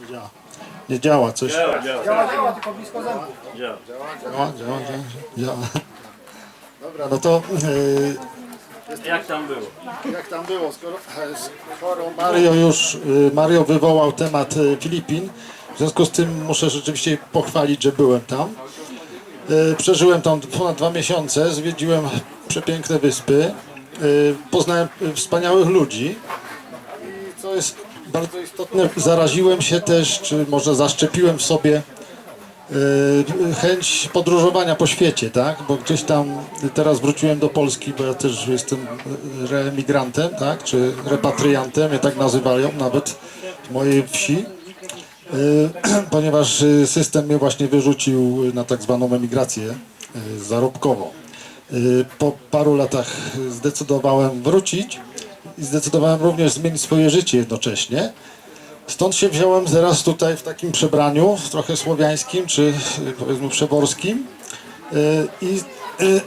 Nie działa. Nie działa coś. Działa, działa, Działa, działa, tylko blisko zębów. działa. Działa, działa, działa. działa. Dobra, no to e, Jak tam było? jak tam było, skoro skoro Mario już, y, Mario wywołał temat y, Filipin, w związku z tym muszę rzeczywiście pochwalić, że byłem tam. Przeżyłem tam ponad dwa miesiące, zwiedziłem przepiękne wyspy, poznałem wspaniałych ludzi i co jest bardzo istotne, zaraziłem się też, czy może zaszczepiłem w sobie y, chęć podróżowania po świecie, tak? Bo gdzieś tam teraz wróciłem do Polski, bo ja też jestem reemigrantem, tak? Czy repatriantem, mnie tak nazywają nawet mojej wsi. Y, Ponieważ system mnie właśnie wyrzucił na tak zwaną emigrację y, zarobkową. Po paru latach zdecydowałem wrócić i zdecydowałem również zmienić swoje życie jednocześnie. Stąd się wziąłem teraz tutaj w takim przebraniu, trochę słowiańskim, czy y, powiedzmy przeworskim. Y, I, y,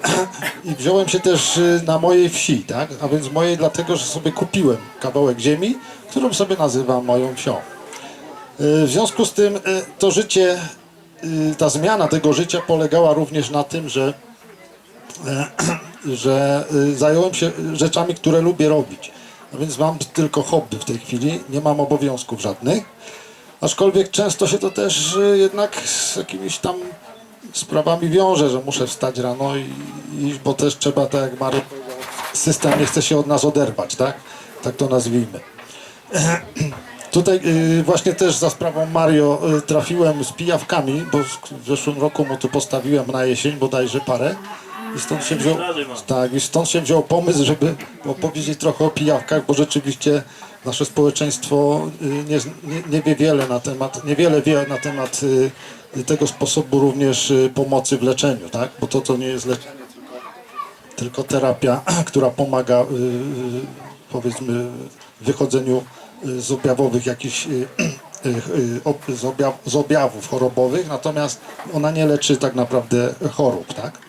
I wziąłem się też na mojej wsi, tak? A więc mojej dlatego, że sobie kupiłem kawałek ziemi, którą sobie nazywam moją wsią. W związku z tym to życie, ta zmiana tego życia polegała również na tym, że, że zająłem się rzeczami, które lubię robić. Więc mam tylko hobby w tej chwili, nie mam obowiązków żadnych. Aczkolwiek często się to też y, jednak z jakimiś tam sprawami wiąże, że muszę wstać rano i bo też trzeba, tak jak Marek system nie chce się od nas oderwać, tak? Tak to nazwijmy. Tutaj y, właśnie też za sprawą Mario y, trafiłem z pijawkami, bo w zeszłym roku mu tu postawiłem na jesień bodajże parę. I stąd się wziął, tak, i stąd się wziął pomysł, żeby opowiedzieć trochę o pijawkach, bo rzeczywiście nasze społeczeństwo y, nie, nie, nie wie wiele na temat, niewiele wie na temat y, tego sposobu również y, pomocy w leczeniu, tak? Bo to to nie jest leczenie, tylko, terapia, która pomaga powiedzmy w wychodzeniu z objawowych jakichś ob- z, objaw, z objawów chorobowych, natomiast ona nie leczy tak naprawdę chorób, tak?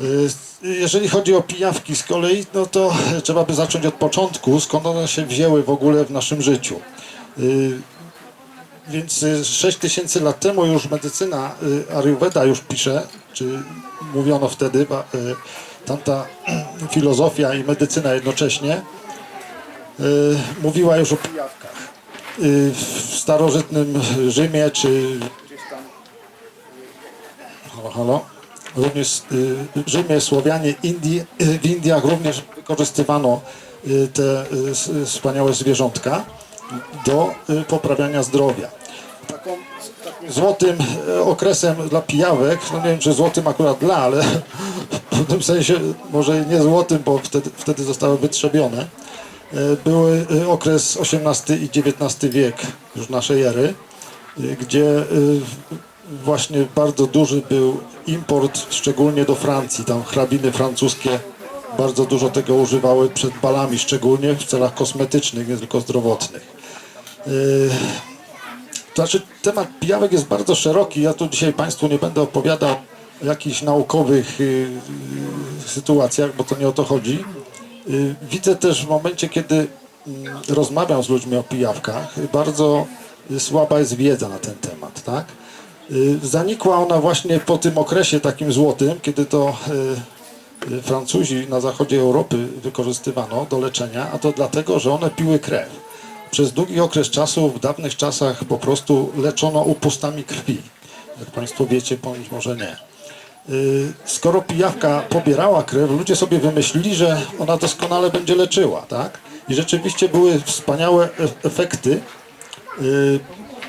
Y, Jeżeli chodzi o pijawki z kolei, no to trzeba by zacząć od początku, skąd one się wzięły w ogóle w naszym życiu. Y, Więc 6 tysięcy lat temu już medycyna y, Ayurveda już pisze, czy mówiono wtedy, y, tamta filozofia i medycyna jednocześnie y, mówiła już o pijawkach. Y, W starożytnym Rzymie, czy gdzieś tam Halo, halo. Również y, Rzymie, Słowianie, y, w Indiach również wykorzystywano y, te wspaniałe zwierzątka do poprawiania zdrowia. Taką, takim złotym okresem dla pijawek, no nie wiem czy złotym akurat dla, ale w pewnym sensie może nie złotym, bo wtedy, wtedy zostały wytrzebione, były y, okres XVIII i XIX wiek już naszej ery, gdzie właśnie bardzo duży był import, szczególnie do Francji. Tam hrabiny francuskie bardzo dużo tego używały przed balami, szczególnie w celach kosmetycznych, nie tylko zdrowotnych. Yy, To znaczy, temat pijawek jest bardzo szeroki. Ja tu dzisiaj Państwu nie będę opowiadał o jakichś naukowych yy, yy, sytuacjach, bo to nie o to chodzi. Yy, Widzę też w momencie, kiedy mm, rozmawiam z ludźmi o pijawkach, bardzo słaba jest wiedza na ten temat, tak? Y, Zanikła ona właśnie po tym okresie takim złotym, kiedy to y, y, Francuzi na zachodzie Europy wykorzystywano do leczenia, a to dlatego, że one piły krew. Przez długi okres czasu, w dawnych czasach po prostu leczono upustami krwi. Jak Państwo wiecie, bądź może nie. Skoro pijawka pobierała krew, ludzie sobie wymyślili, że ona doskonale będzie leczyła, tak? I rzeczywiście były wspaniałe e- efekty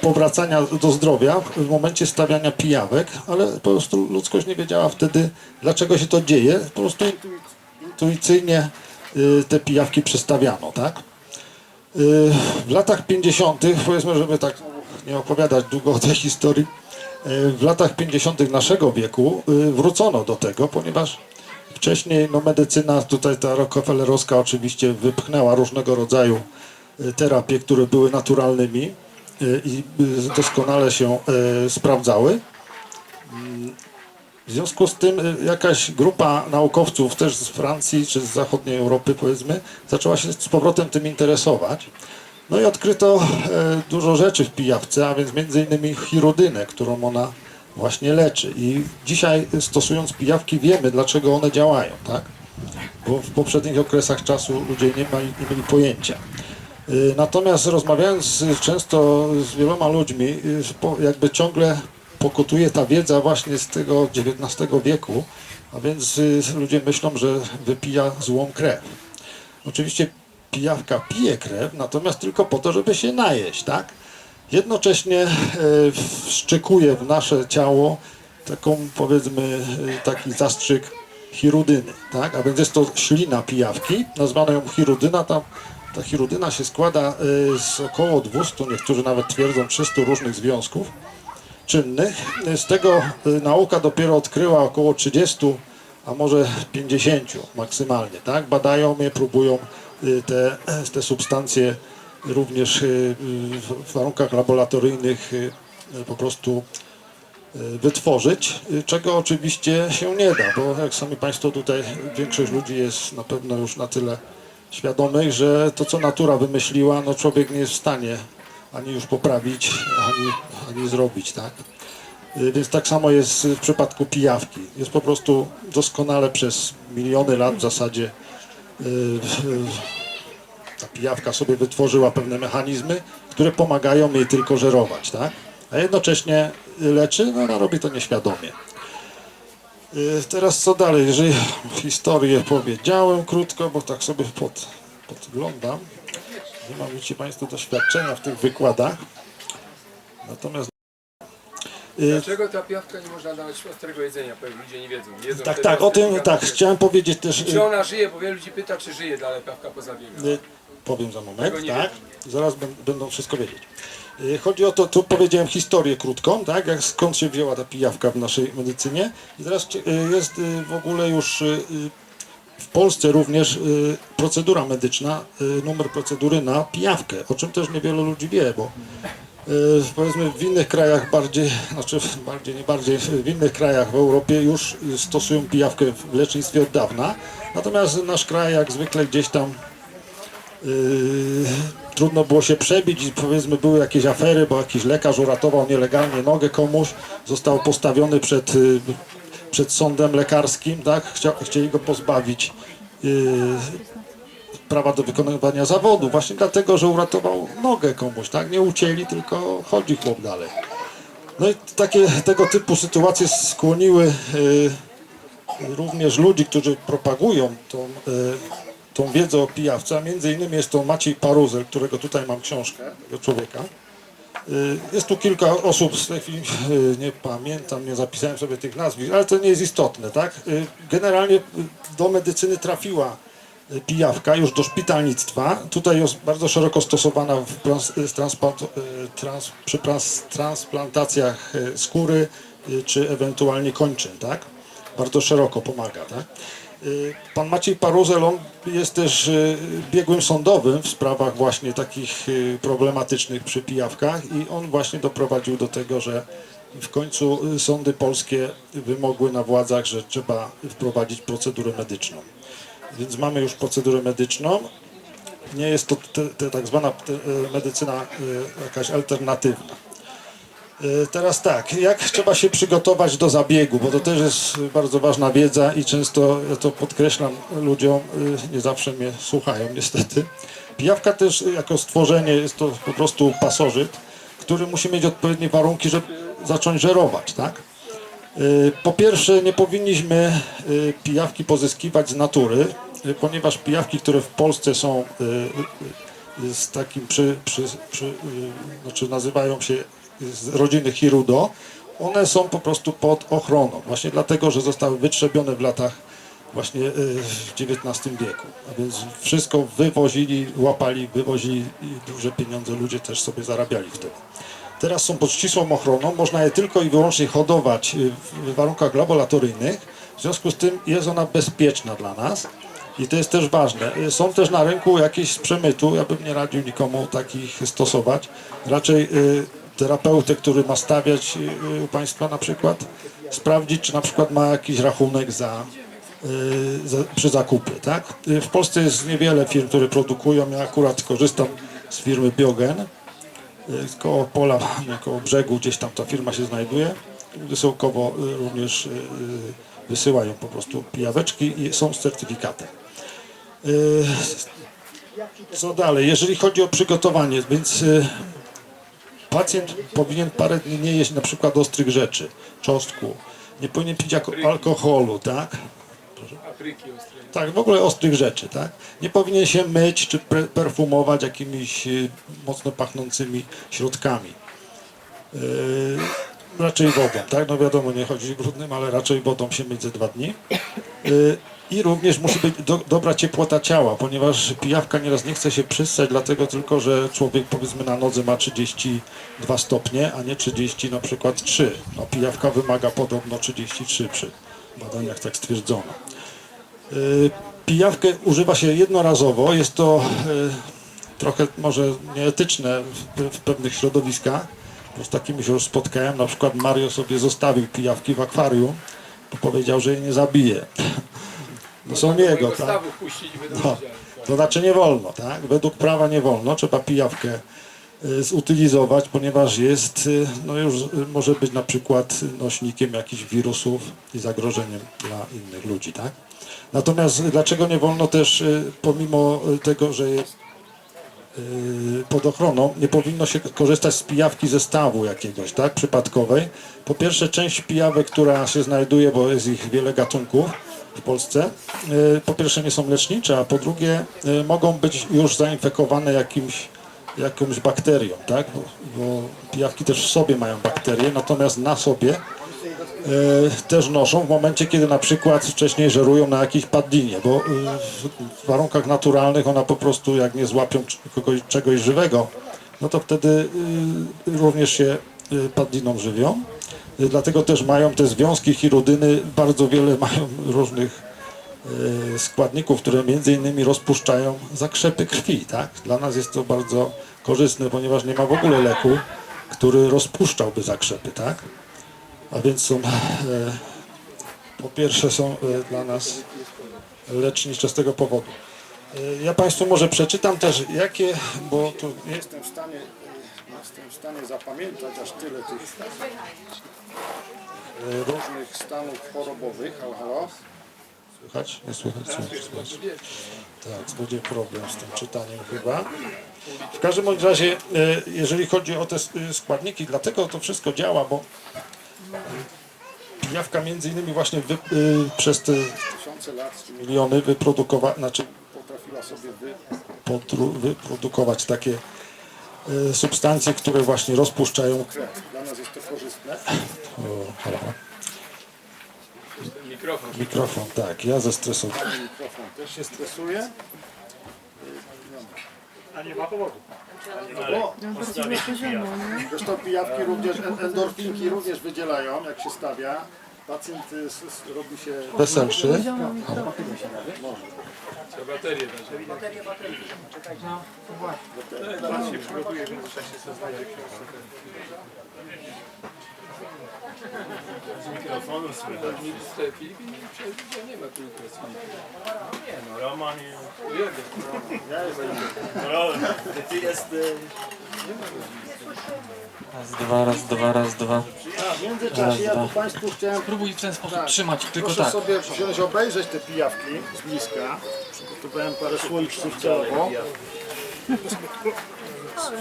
powracania do zdrowia w momencie stawiania pijawek, ale po prostu ludzkość nie wiedziała wtedy, dlaczego się to dzieje. Po prostu intuicyjnie y, te pijawki przestawiano, tak? Y, W latach 50., powiedzmy, żeby tak nie opowiadać długo o tej historii, y, w latach 50. naszego wieku wrócono do tego, ponieważ wcześniej no, medycyna, tutaj ta Rockefellerowska oczywiście wypchnęła różnego rodzaju terapie, które były naturalnymi i y, doskonale się y, sprawdzały. W związku z tym y, jakaś grupa naukowców też z Francji czy z zachodniej Europy powiedzmy zaczęła się z powrotem tym interesować No i odkryto dużo rzeczy w pijawce, a więc między innymi chirudynę, którą ona właśnie leczy. I dzisiaj stosując pijawki wiemy, dlaczego one działają, tak? Bo w poprzednich okresach czasu ludzie nie, nie mieli pojęcia. Y, Natomiast rozmawiając często z wieloma ludźmi, y, jakby ciągle pokutuje ta wiedza właśnie z tego XIX wieku, a więc y, ludzie myślą, że wypija złą krew. Oczywiście pijawka pije krew, natomiast tylko po to, żeby się najeść, tak? Jednocześnie e, wszczekuje w nasze ciało taką, powiedzmy, taki zastrzyk chirudyny, tak? A więc jest to ślina pijawki, nazwano ją chirudyna, ta, ta chirudyna się składa e, z około 200, niektórzy nawet twierdzą 300 różnych związków czynnych. Z tego e, nauka dopiero odkryła około 30, a może 50 maksymalnie, tak? Badają je, próbują y, te, te substancje również y, w- warunkach laboratoryjnych y, y, po prostu y, wytworzyć, y, czego oczywiście się nie da, bo jak sami Państwo tutaj, większość ludzi jest na pewno już na tyle świadomych, że to co natura wymyśliła, no człowiek nie jest w stanie ani już poprawić, ani, ani zrobić, tak? Y, Więc tak samo jest w przypadku pijawki. Jest po prostu doskonale przez miliony lat w zasadzie y, y, ta pijawka sobie wytworzyła pewne mechanizmy, które pomagają jej tylko żerować, tak? A jednocześnie leczy, no ona robi to nieświadomie. Y, Teraz co dalej? Jeżeli historię powiedziałem krótko, bo tak sobie pod, podglądam. Nie mam wiecie Państwo doświadczenia w tych wykładach. Natomiast Dlaczego ta piawka nie można dawać ostrego jedzenia? Bo ludzie nie wiedzą. Jedzą tak, tak, o tym tak, chciałem powiedzieć też. Czy ona żyje? Bo wielu ludzi pyta, czy żyje dalej piawka po zabiegu. Y, Powiem za moment, tak? Zaraz bę- będą wszystko wiedzieć. Y, Chodzi o to, tu powiedziałem historię krótką, tak? Jak skąd się wzięła ta pijawka w naszej medycynie. I teraz y, jest y, w ogóle już w Polsce również procedura medyczna, numer procedury na pijawkę, o czym też niewiele ludzi wie, bo powiedzmy w innych krajach bardziej, znaczy bardziej, nie bardziej, w innych krajach w Europie już stosują pijawkę w lecznictwie od dawna, natomiast nasz kraj jak zwykle gdzieś tam Yy, trudno było się przebić i powiedzmy były jakieś afery, bo jakiś lekarz uratował nielegalnie nogę komuś, został postawiony przed, yy, przed sądem lekarskim, tak? Chcia, chcieli go pozbawić yy, prawa do wykonywania zawodu, właśnie dlatego, że uratował nogę komuś, tak? Nie ucięli, tylko chodzi chłop dalej. No i takie tego typu sytuacje skłoniły yy, również ludzi, którzy propagują tą, e, tą wiedzę o pijawce, a między innymi jest to Maciej Paruzel, którego tutaj mam książkę, tego człowieka. E, Jest tu kilka osób, z tej chwili e, nie pamiętam, nie zapisałem sobie tych nazwisk, ale to nie jest istotne, tak? E, Generalnie do medycyny trafiła pijawka już do szpitalnictwa. Tutaj jest bardzo szeroko stosowana w trans, trans, przy trans, transplantacjach skóry czy ewentualnie kończyn, tak? Bardzo szeroko pomaga, tak? Y, Pan Maciej Paruzel, on jest też y, biegłym sądowym w sprawach właśnie takich y, problematycznych przy pijawkach i on właśnie doprowadził do tego, że w końcu sądy polskie wymogły na władzach, że trzeba wprowadzić procedurę medyczną. Więc mamy już procedurę medyczną. Nie jest to te, te tak zwana e, medycyna jakaś alternatywna. E, Teraz tak, jak trzeba się przygotować do zabiegu, bo to też jest bardzo ważna wiedza i często ja to podkreślam ludziom, e, nie zawsze mnie słuchają niestety. Pijawka też jako stworzenie jest to po prostu pasożyt, który musi mieć odpowiednie warunki, żeby zacząć żerować, tak? E, Po pierwsze, nie powinniśmy pijawki pozyskiwać z natury, ponieważ pijawki, które w Polsce są z takim przy, przy, przy, znaczy nazywają się z rodziny Hirudo, one są po prostu pod ochroną, właśnie dlatego, że zostały wytrzebione w latach właśnie e, w XIX wieku. A więc wszystko wywozili, łapali, wywozili i duże pieniądze ludzie też sobie zarabiali wtedy. Teraz są pod ścisłą ochroną, można je tylko i wyłącznie hodować y, w warunkach laboratoryjnych, w związku z tym jest ona bezpieczna dla nas i to jest też ważne. Y, Są też na rynku jakieś przemytu, ja bym nie radził nikomu takich stosować. Raczej y, terapeutę, który ma stawiać y, u Państwa na przykład, sprawdzić, czy na przykład ma jakiś rachunek za, y, za, przy zakupie, tak? Y, W Polsce jest niewiele firm, które produkują, ja akurat korzystam z firmy Biogen. Y, Koło pola, koło brzegu gdzieś tam ta firma się znajduje. Wysyłkowo y, również y, y, wysyłają po prostu pijaweczki i są z certyfikatem. Y, Co dalej? Jeżeli chodzi o przygotowanie, więc y, pacjent powinien parę dni nie jeść na przykład ostrych rzeczy, czosnku, nie powinien pić alkoholu, tak? Tak, w ogóle ostrych rzeczy, tak? Nie powinien się myć czy perfumować jakimiś y, mocno pachnącymi środkami. Yy, raczej wodą, tak? No wiadomo, nie chodzi brudnym, ale raczej wodą się myć ze dwa dni. Yy, I również musi być do, dobra ciepłota ciała, ponieważ pijawka nieraz nie chce się przystać, dlatego tylko, że człowiek powiedzmy na nodze ma 32 stopnie, a nie 30 na przykład 3. No pijawka wymaga podobno 33 przy badaniach tak stwierdzono. Y, Pijawkę używa się jednorazowo. Jest to y, trochę może nieetyczne w, w pewnych środowiskach. Bo z takimi się już spotkałem. Na przykład Mario sobie zostawił pijawki w akwarium, bo powiedział, że je nie zabije. No są jego, tak? No, to znaczy nie wolno, tak? Według prawa nie wolno, trzeba pijawkę y, zutylizować, ponieważ jest, y, no już y, może być na przykład nośnikiem jakichś wirusów i zagrożeniem dla innych ludzi, tak? Natomiast dlaczego nie wolno też, pomimo tego, że jest pod ochroną, nie powinno się korzystać z pijawki zestawu jakiegoś, tak, przypadkowej. Po pierwsze, część pijawek, która się znajduje, bo jest ich wiele gatunków w Polsce, y, po pierwsze nie są lecznicze, a po drugie y, mogą być już zainfekowane jakimś, jakąś bakterią, tak, bo, bo pijawki też w sobie mają bakterie, natomiast na sobie e, też noszą w momencie, kiedy na przykład wcześniej żerują na jakiejś padlinie, bo e, w warunkach naturalnych ona po prostu jak nie złapią kogoś, czegoś żywego, no to wtedy e, również się e, padliną żywią. E, Dlatego też mają te związki chirudyny, bardzo wiele mają różnych e, składników, które między innymi rozpuszczają zakrzepy krwi, tak? Dla nas jest to bardzo korzystne, ponieważ nie ma w ogóle leku, który rozpuszczałby zakrzepy, tak? A więc są, e, po pierwsze są e, dla nas lecznicze z tego powodu. E, ja Państwu może przeczytam też jakie, bo tu nie jestem w stanie, jestem w stanie zapamiętać aż tyle tych e, różnych stanów chorobowych. Halo, halo? Słychać? Nie słychać? Słychać. słychać. Tak, będzie problem z tym czytaniem chyba. W każdym bądź razie, e, jeżeli chodzi o te e, składniki, dlatego to wszystko działa, bo Pijawka między innymi właśnie wy, przez te tysiące lat czy miliony wyprodukować, znaczy potrafiła sobie wyprodukować takie substancje, które właśnie rozpuszczają krew. Dla nas jest to korzystne. O, halo. Mikrofon. Mikrofon, tak, ja zestresowany mikrofon też się stresuje. A nie ma powodu. Zresztą pijawki również, en- endorfinki również wydzielają, jak się stawia. Pacjent y, robi się weselszy. Trzeba baterię dać. Pan się przygotuje w międzyczasie co znajdzie Z mikrofonu słychać. W Filipin przecież nie ma trójka z Filipin. No Roman i... Jeden. No, ty jest... y, Raz, dwa, raz, dwa, raz, dwa. A w międzyczasie ja tu Państwu chciałem Próbuj w ten sposób Tak. trzymać, tylko Proszę tak. sobie wziąć, obejrzeć te pijawki z bliska. Przygotowałem parę słoiczków celowo.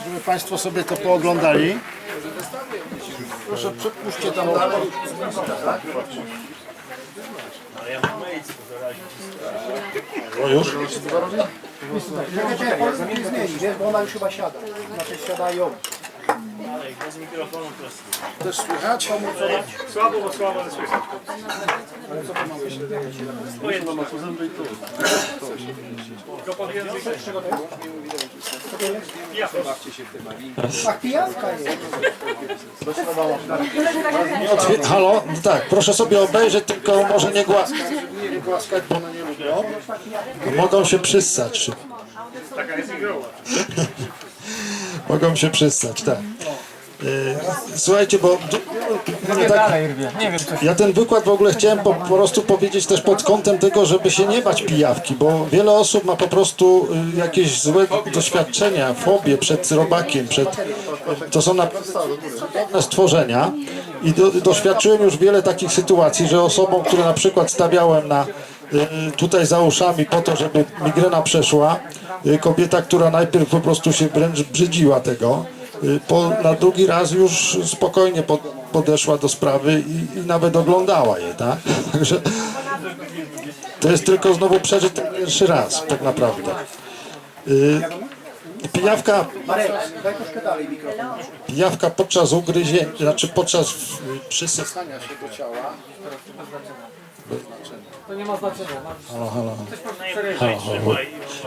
Żeby Państwo sobie to pooglądali. Proszę przepuśćcie tam dalej. Tak? Ale ja mam AIDS, to zarazić. O już? zmienić, wiesz, bo ona już chyba siada. Znaczy siadają. Ale jak bez mikrofonu to słychać. Też słychać? Słabo, bo słabo ale słychać. Pojęcie. Tylko pod język. Bawcie się w te maliny. Ach, pijawka jest. Nie otwier- Halo? No tak, proszę sobie obejrzeć, tylko może nie głaskać, żeby nie głaskać, bo one nie lubią. Mogą się przyssać szybko. Taka jest igrowa. Mogą się przystać, tak. E, Słuchajcie, bo Ja tak, ja ten wykład w ogóle chciałem po, po prostu powiedzieć też pod kątem tego, żeby się nie bać pijawki, bo wiele osób ma po prostu y, jakieś złe doświadczenia, fobie przed robakiem, przed, to są naprawdę stworzenia i do, doświadczyłem już wiele takich sytuacji, że osobom, które na przykład stawiałem na tutaj za uszami po to, żeby migrena przeszła, y, kobieta, która najpierw po prostu się wręcz brzydziła tego, y, po, na drugi raz już spokojnie pod, podeszła do sprawy i, i nawet oglądała je, tak? Także to jest tylko znowu przeżyć ten pierwszy raz, tak naprawdę. Y, Pijawka. Pijawka podczas ugryzienia, znaczy podczas y, przysysania się do ciała. To nie ma znaczenia. Halo, halo. Halo, halo.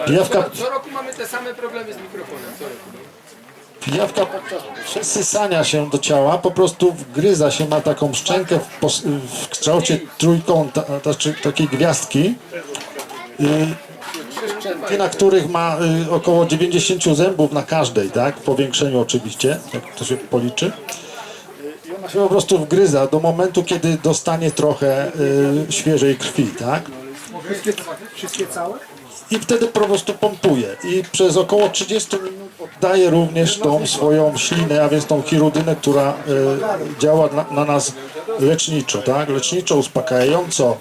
Pijawka, Co roku mamy te same problemy z mikrofonem. Co roku. pijawka podczas przesysania się do ciała po prostu wgryza się, ma taką szczękę w, pos, w kształcie trójkąta, znaczy takiej gwiazdki. Y, na których ma y, około 90 zębów na każdej, tak? W powiększeniu oczywiście, jak to się policzy. Ona się po prostu wgryza do momentu, kiedy dostanie trochę y, świeżej krwi, tak? Wszystkie, wszystkie całe? I wtedy po prostu pompuje. I przez około 30 minut oddaje również tą swoją ślinę, a więc tą chirudynę, która y, działa na, na nas leczniczo, tak? Leczniczo, uspokajająco.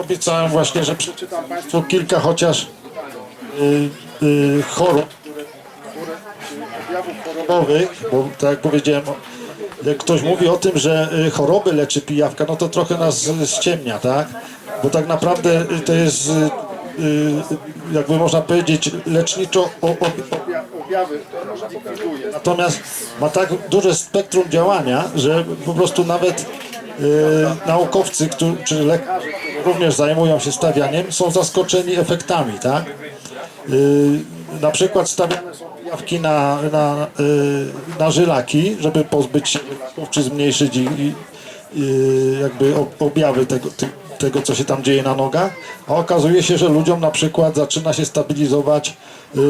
Obiecałem właśnie, że przeczytam Państwu kilka chociaż y, y, chorób, bo tak jak powiedziałem, jak ktoś mówi o tym, że y, choroby leczy pijawka, no to trochę nas ściemnia, tak? Bo tak naprawdę y, to jest, y, jakby można powiedzieć, leczniczo objawy. Natomiast ma tak duże spektrum działania, że po prostu nawet naukowcy, czy lekarze, którzy również zajmują się stawianiem, są zaskoczeni efektami, tak? Na przykład stawiane są pijawki na, na, y, na żylaki, żeby pozbyć się żylaków, czy zmniejszyć jakby ob- objawy tego, tego, co się tam dzieje na nogach, a okazuje się, że ludziom na przykład zaczyna się stabilizować y,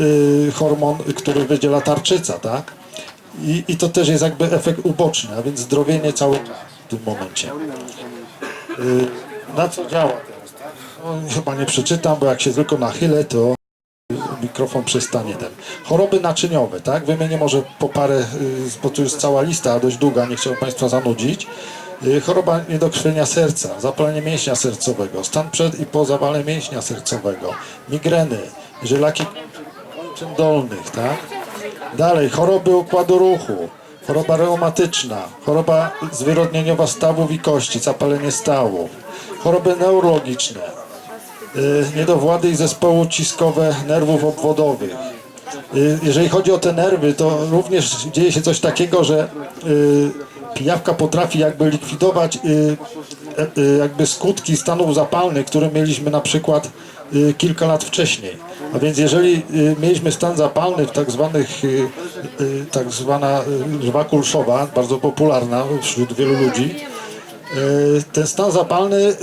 y, hormon, który wydziela tarczyca, tak? I, I to też jest jakby efekt uboczny, a więc zdrowienie cały w tym momencie. Na co działa teraz? tak? No, chyba nie przeczytam, bo jak się tylko nachylę, to mikrofon przestanie ten. Choroby naczyniowe, tak? Wymienię może po parę, y, bo tu jest cała lista dość długa, nie chciałbym Państwa zanudzić. Y, Choroba niedokrwienia serca, zapalenie mięśnia sercowego, stan przed i po zawale mięśnia sercowego, migreny, żylaki dolnych, tak? Dalej, choroby układu ruchu, choroba reumatyczna, choroba zwyrodnieniowa stawów i kości, zapalenie stawów, choroby neurologiczne, niedowłady i zespoły ciskowe nerwów obwodowych. Y, Jeżeli chodzi o te nerwy, to również dzieje się coś takiego, że y, pijawka potrafi jakby likwidować y, y, jakby skutki stanów zapalnych, które mieliśmy na przykład y, kilka lat wcześniej. A więc jeżeli y, mieliśmy stan zapalny w tak zwanych, y, y, tak zwana y, żwa kulszowa, bardzo popularna wśród wielu ludzi, y, ten stan zapalny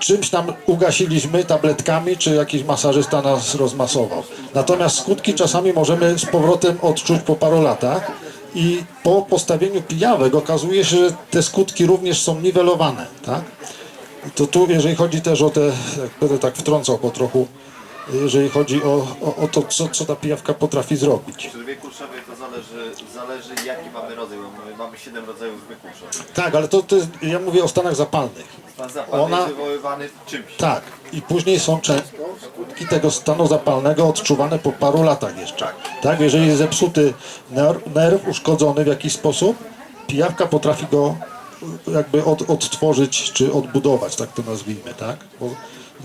czymś tam ugasiliśmy tabletkami, czy jakiś masażysta nas rozmasował. Natomiast skutki czasami możemy z powrotem odczuć po paru latach i po postawieniu pijawek okazuje się, że te skutki również są niwelowane, tak? To tu, jeżeli chodzi też o te, jak będę tak wtrącał po trochu, jeżeli chodzi o, o, o to, co, co ta pijawka potrafi zrobić. Zależy, zależy jaki mamy rodzaj, bo mamy, mamy 7 rodzajów zwy kulszowej. Tak, ale to, to jest, ja mówię o stanach zapalnych. Stan zapalny Ona- jest wywoływany czymś. Tak, i później są często skutki tego stanu zapalnego odczuwane po paru latach jeszcze. Tak, jeżeli jest zepsuty nerw, nerw uszkodzony w jakiś sposób, pijawka potrafi go jakby od, odtworzyć czy odbudować, tak to nazwijmy, tak? Bo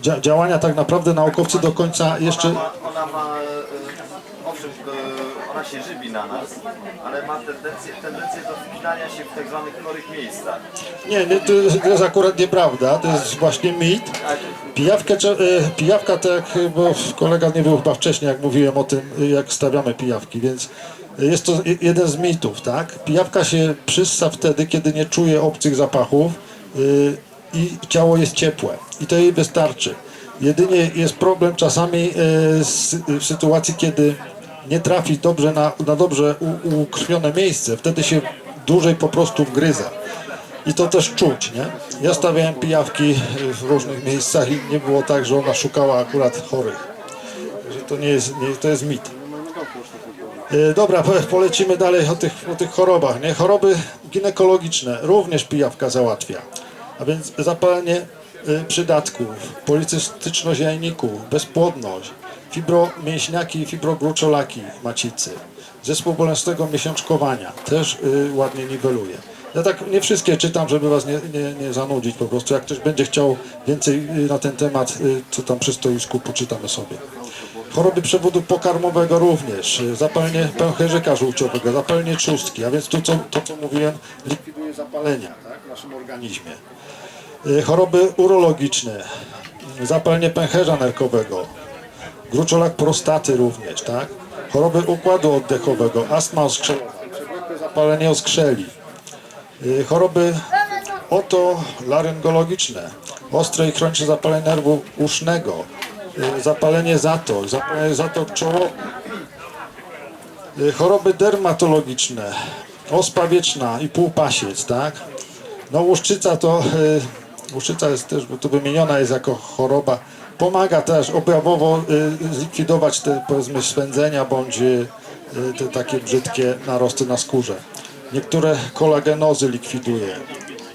dzia, działania tak naprawdę naukowcy do końca jeszcze Ona ma, ona ma e, się żywi na nas, ale ma tendencję, tendencję do wpinania się w tak zwanych chorych miejscach. Nie, nie to, jest, to jest akurat nieprawda, to jest właśnie mit. Pijawkę, e, pijawka tak, jak, bo kolega nie był chyba wcześniej, jak mówiłem o tym, e, jak stawiamy pijawki, więc jest to je- jeden z mitów, tak? Pijawka się przyssa wtedy, kiedy nie czuje obcych zapachów y, i ciało jest ciepłe i to jej wystarczy. Jedynie jest problem czasami w sytuacji, kiedy nie trafi dobrze na, na dobrze ukrwione miejsce, wtedy się dłużej po prostu wgryza. I to też czuć, nie? Ja stawiałem pijawki w różnych miejscach i nie było tak, że ona szukała akurat chorych. Że to nie jest, nie, to jest mit. E, Dobra, po- polecimy dalej o tych, o tych chorobach. Nie? Choroby ginekologiczne również pijawka załatwia. A więc zapalenie e, przydatków, policystyczność jajników, bezpłodność, fibromięśniaki i fibrogruczolaki macicy, zespół bolesnego miesiączkowania też y, ładnie niweluje. Ja tak nie wszystkie czytam, żeby was nie, nie, nie zanudzić po prostu. Jak ktoś będzie chciał więcej y, na ten temat, y, co tam przy stoisku, poczytamy sobie. Choroby przewodu pokarmowego również, zapalenie pęcherzyka żółciowego, zapalenie trzustki, a więc to co, to, co mówiłem, likwiduje zapalenia tak, w naszym organizmie. Y, Choroby urologiczne, zapalenie pęcherza nerkowego, gruczolak prostaty również, tak? Choroby układu oddechowego, astma oskrzelowa, zapalenie oskrzeli, y, choroby otolaryngologiczne, ostre i chronicze zapalenie nerwu usznego, y, zapalenie zatok, zapalenie zatok czołowych, y, choroby dermatologiczne, ospa wieczna i półpasiec, tak? No łuszczyca to, y, łuszczyca jest też, bo tu wymieniona jest jako choroba, pomaga też objawowo y, zlikwidować te powiedzmy swędzenia bądź y, te takie brzydkie narosty na skórze. Niektóre kolagenozy likwiduje,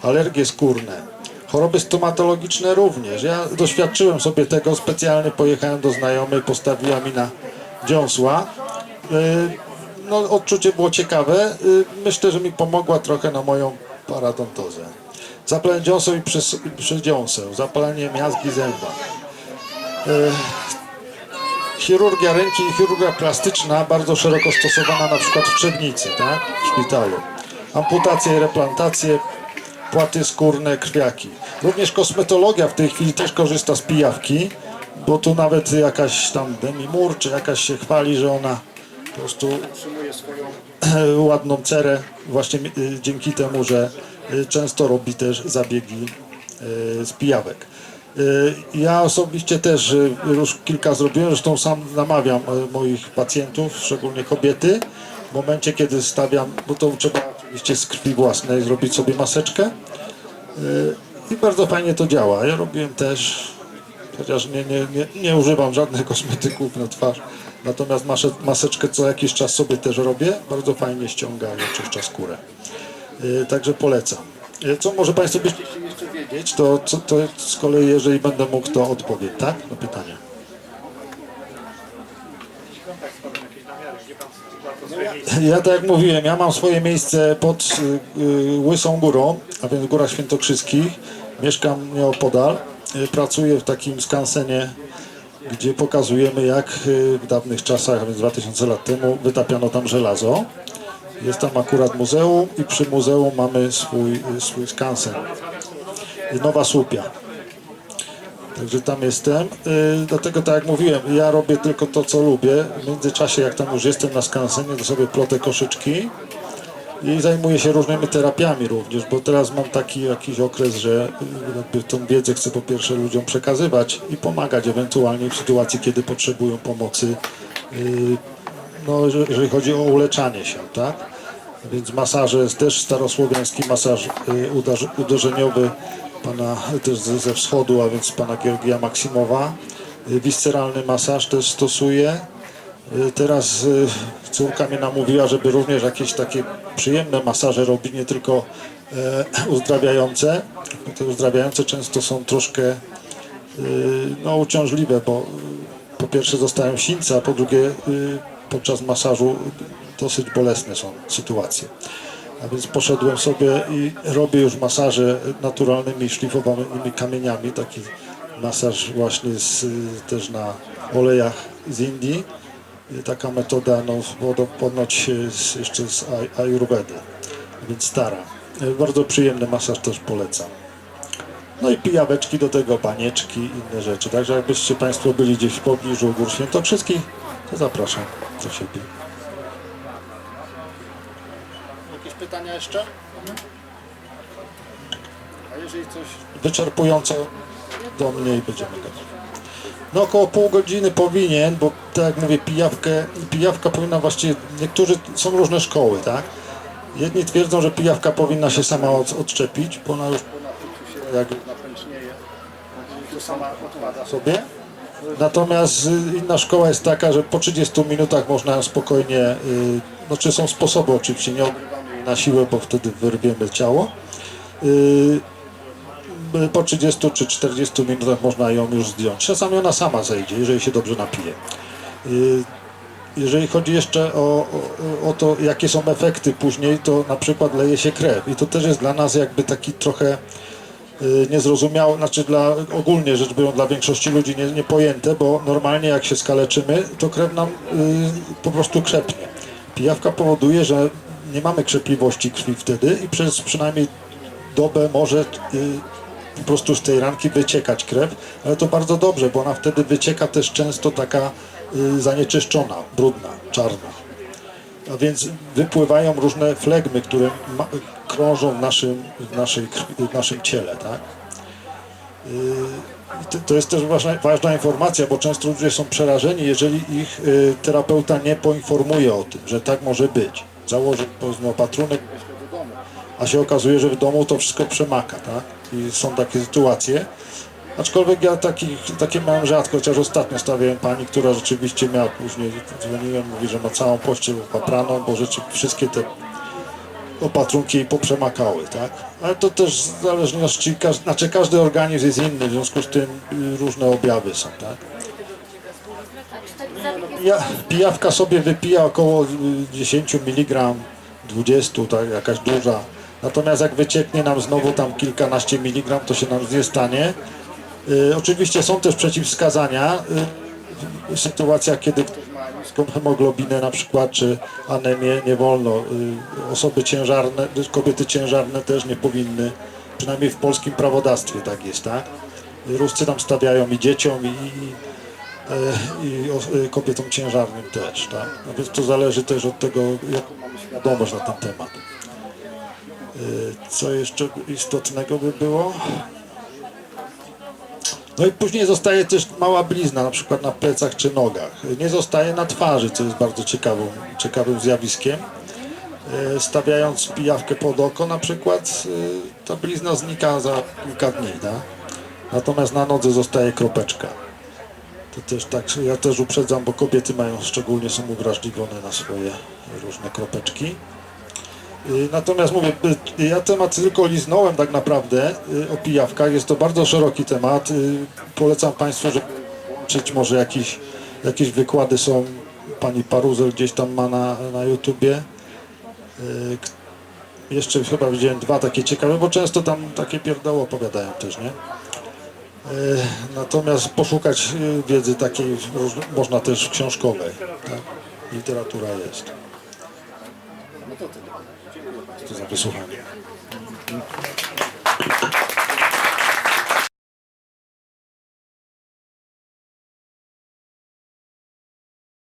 alergie skórne, choroby stomatologiczne również. Ja doświadczyłem sobie tego, specjalnie pojechałem do znajomej, postawiła mi na dziąsła. Y, no, odczucie było ciekawe. Y, Myślę, że mi pomogła trochę na moją paradontozę. Zapalenie dziąseł i i przydziąseł, zapalenie miazgi zęba. Y, Chirurgia ręki i chirurgia plastyczna bardzo szeroko stosowana na przykład w Trzebnicy, tak? w szpitalu. Amputacje i replantacje, płaty skórne, krwiaki. Również kosmetologia w tej chwili też korzysta z pijawki, bo tu nawet jakaś tam Demi Moore, czy jakaś się chwali, że ona po prostu utrzymuje swoją ładną cerę właśnie y, dzięki temu, że często robi też zabiegi y, z pijawek. Y, Ja osobiście też y, już kilka zrobiłem, zresztą sam namawiam y, moich pacjentów, szczególnie kobiety, w momencie kiedy stawiam, bo to trzeba oczywiście z krwi własnej zrobić sobie maseczkę y, i bardzo fajnie to działa. Ja robiłem też, chociaż nie, nie, nie, nie używam żadnych kosmetyków na twarz, natomiast maseczkę co jakiś czas sobie też robię, bardzo fajnie ściąga i oczyszcza skórę. Y, Także polecam. Y, Co może Państwo byście chcieli jeszcze wiedzieć, to, co- to z kolei, jeżeli będę mógł, to odpowiem, tak? Na pytania. Ja tak jak mówiłem, ja mam swoje miejsce pod y, Łysą Górą, a więc Góra Świętokrzyskich. Mieszkam nieopodal. Pracuję w takim skansenie, gdzie pokazujemy jak w dawnych czasach, a więc 2000 lat temu, wytapiano tam żelazo. Jest tam akurat muzeum i przy muzeum mamy swój, y, swój skansen. Y, Nowa Słupia. Także tam jestem. Yy, dlatego tak jak mówiłem, ja robię tylko to, co lubię. W międzyczasie, jak tam już jestem na skansenie, to sobie plotę koszyczki i zajmuję się różnymi terapiami również, bo teraz mam taki jakiś okres, że yy, jakby tą wiedzę chcę po pierwsze ludziom przekazywać i pomagać ewentualnie w sytuacji, kiedy potrzebują pomocy, yy, no, że- jeżeli chodzi o uleczanie się, tak? Więc masaże jest też starosłowiański masaż y, uderzeniowy pana też ze, wschodu, a więc pana Georgija Maksimowa. Y, Wisceralny masaż też stosuję. Y, Teraz córka mnie namówiła, żeby również jakieś takie przyjemne masaże robić, nie tylko e, uzdrawiające. Te uzdrawiające często są troszkę no, uciążliwe, bo po pierwsze dostają sińce, a po drugie podczas masażu dosyć bolesne są sytuacje. A więc poszedłem sobie i robię już masaże naturalnymi szlifowanymi kamieniami, taki masaż właśnie z, też na olejach z Indii. Taka metoda no, ponoć z, jeszcze z ajurvedy, więc stara. Bardzo przyjemny masaż też polecam. No i pijaweczki do tego, banieczki i inne rzeczy. Także jakbyście Państwo byli gdzieś w pobliżu Gór Świętokrzyskich, to zapraszam do siebie. Jakieś pytania jeszcze? A jeżeli coś wyczerpująco do mnie i będziemy. No około pół godziny powinien, bo tak jak mówię, pijawkę, pijawka powinna właściwie, niektórzy, są różne szkoły, tak? Jedni twierdzą, że pijawka powinna się sama od, odczepić, bo ona już jak sama odpada. sobie. Natomiast y, inna szkoła jest taka, że po 30 minutach można spokojnie, y, znaczy są sposoby oczywiście, nie na siłę, bo wtedy wyrwiemy ciało. Y, y, Po 30 czy 40 minutach można ją już zdjąć. Czasami ona sama zejdzie, jeżeli się dobrze napije. Y, Jeżeli chodzi jeszcze o, o, o to, jakie są efekty później, to na przykład leje się krew. I to też jest dla nas jakby taki trochę y, niezrozumiałe, znaczy dla, ogólnie rzecz biorąc dla większości ludzi nie, niepojęte, bo normalnie jak się skaleczymy, to krew nam y, po prostu krzepnie. Pijawka powoduje, że nie mamy krzepliwości krwi wtedy i przez przynajmniej dobę może y, po prostu z tej ranki wyciekać krew, ale to bardzo dobrze, bo ona wtedy wycieka też często taka y, zanieczyszczona, brudna, czarna. A więc wypływają różne flegmy, które ma, krążą w naszym, w, naszej, w naszym ciele, tak? Yy, to- jest też ważna, ważna informacja, bo często ludzie są przerażeni, jeżeli ich y, terapeuta nie poinformuje o tym, że tak może być. Założy powiedzmy opatrunek, a się okazuje, że w domu to wszystko przemaka, tak? I są takie sytuacje. Aczkolwiek ja takich, takie miałem rzadko, chociaż ostatnio stawiałem pani, która rzeczywiście miała później, dzwoniłem, mówi, że ma całą pościel opapraną, bo rzeczywiście wszystkie te opatrunki jej poprzemakały, tak? Ale to też w zależności, znaczy każdy organizm jest inny, w związku z tym y, różne objawy są, tak? Ja, pijawka sobie wypija około y, 10 mg, 20, tak, jakaś duża. Natomiast jak wycieknie nam znowu tam kilkanaście miligram, to się nam nie stanie. Y, oczywiście są też przeciwwskazania y, w sytuacjach, kiedy niską hemoglobinę na przykład, czy anemię, nie wolno. Y, osoby ciężarne, kobiety ciężarne też nie powinny, przynajmniej w polskim prawodawstwie tak jest, tak? Ruscy tam stawiają i dzieciom, i, i, i o- e, kobietom ciężarnym też, tak? No więc to zależy też od tego, jaką mamy świadomość na ten temat. E, Co jeszcze istotnego by było? No i później zostaje też mała blizna, na przykład na plecach czy nogach. Nie zostaje na twarzy, co jest bardzo ciekawą, ciekawym zjawiskiem. E, Stawiając pijawkę pod oko na przykład, e, ta blizna znika za kilka dni, tak? Natomiast na nodze zostaje kropeczka. To też tak, ja też uprzedzam, bo kobiety mają, szczególnie są uwrażliwione na swoje różne kropeczki. Y, Natomiast mówię, y, ja temat tylko liznąłem tak naprawdę y, o pijawkach. Jest to bardzo szeroki temat. Polecam Państwu, żeby włączyć może jakiś, jakieś wykłady są. Pani Paruzel gdzieś tam ma na, na YouTubie. Jeszcze chyba widziałem dwa takie ciekawe, bo często tam takie pierdoły opowiadają też, nie? E, Natomiast poszukać e, wiedzy takiej można też książkowej. Tak? Literatura jest. No to za wysłuchanie.